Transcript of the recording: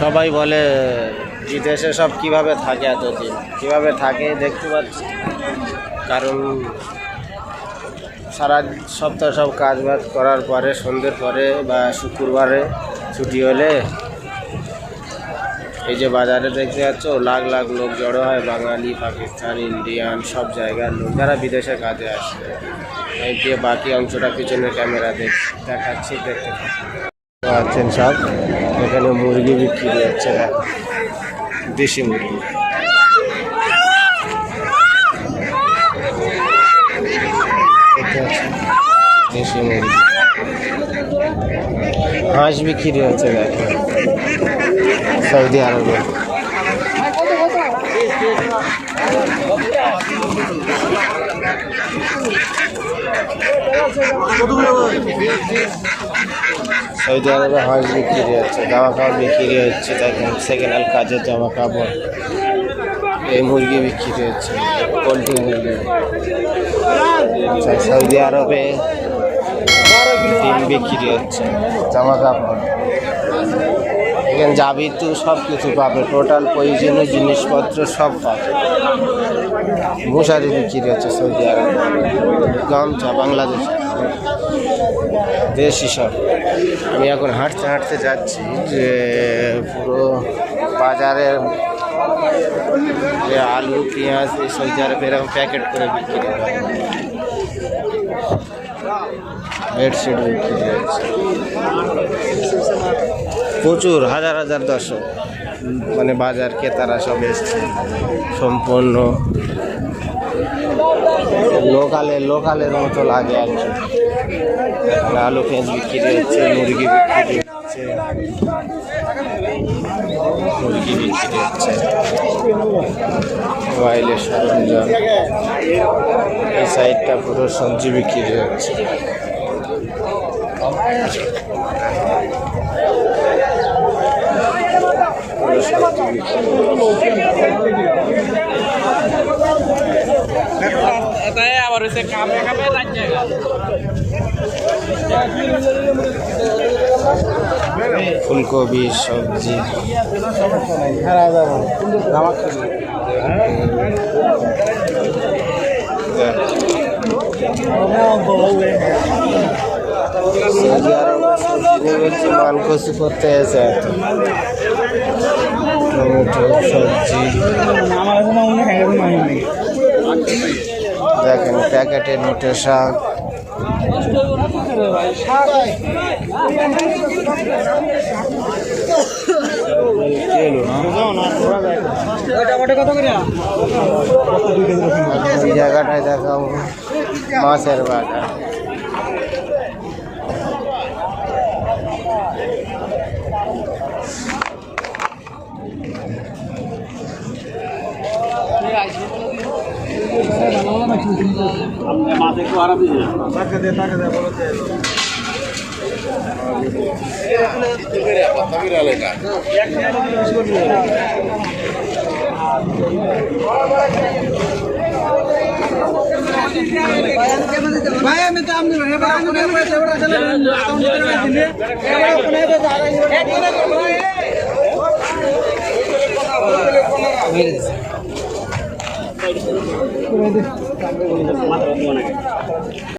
সবাই বলে বিদেশে সব কীভাবে থাকে এতদিন? কীভাবে থাকে? দেখতে পাচ্ছি। কারণ সারা সপ্তাহ সব কাজ বাজ করার পরে, সন্ধ্যের পরে বা শুক্রবারে ছুটি হলে এই যে বাজারে দেখতে পাচ্ছ, লাখ লাখ লোক জড়ো হয়, বাঙালি, পাকিস্তান, ইন্ডিয়ান, সব জায়গার লোক। যারা বিদেশে কাজে আসে এই যে বাকি অংশটা পিছনে ক্যামেরা দেখ দেখাচ্ছি, দেখতে পাচ্ছেন সব। এখানে মুরগি বিক্রি হচ্ছে। দেখো। দেশি মুরগি। দেখতে পাচ্ছেন দেশি মুরগি। হাঁস বিক্রি হচ্ছে দেখো সৌদি আরবে। সৌদি আরবে হাঁস বিক্রি হচ্ছে জামা কাপড় বিক্রি হচ্ছে দেখেন সেকেন্ড হ্যান্ড কাজের জামা কাপড় এই মুরগি বিক্রি হচ্ছে পোলট্রি মুরগি। আচ্ছা, সৌদি আরবে ডিম বিক্রি হচ্ছে জামা কাপড় এখানে যাবি তো সব কিছু পাবে টোটাল প্রয়োজনীয় জিনিসপত্র সব পাবে। মশারি বিক্রি হচ্ছে সৌদি আরবে গামছা বাংলাদেশ। দেশি সব আমি এখন হাঁটতে হাঁটতে যাচ্ছি যে পুরো বাজারের যে আলু, পেঁয়াজ সৌদি আরবে এরকম প্যাকেট করে বিক্রি বেডশিট বিক্রি প্রচুর, হাজার হাজার দর্শক। মানে বাজার ক্রেতারা সব এসছে। সম্পূর্ণ লোকালে, লোকালের মতো লাগে আর কি। আলু পেঁয়াজ বিক্রি হচ্ছে মুরগি বিক্রি হচ্ছে মুরগি বিক্রি হচ্ছে মোবাইলের সরঞ্জাম। এই সাইডটা পুরো সবজি বিক্রি হচ্ছে। পুরো সবজি বিক্রি রাজ্যে ফুলকপি সবজি। বলছে করতে এসে টমেটো সবজি। দেখেন প্যাকেটে নোটে শাক। জায়গাটায় দেখাবো মাছের বাজার ভাই আমি তো আমনি ভাই ভাই আমি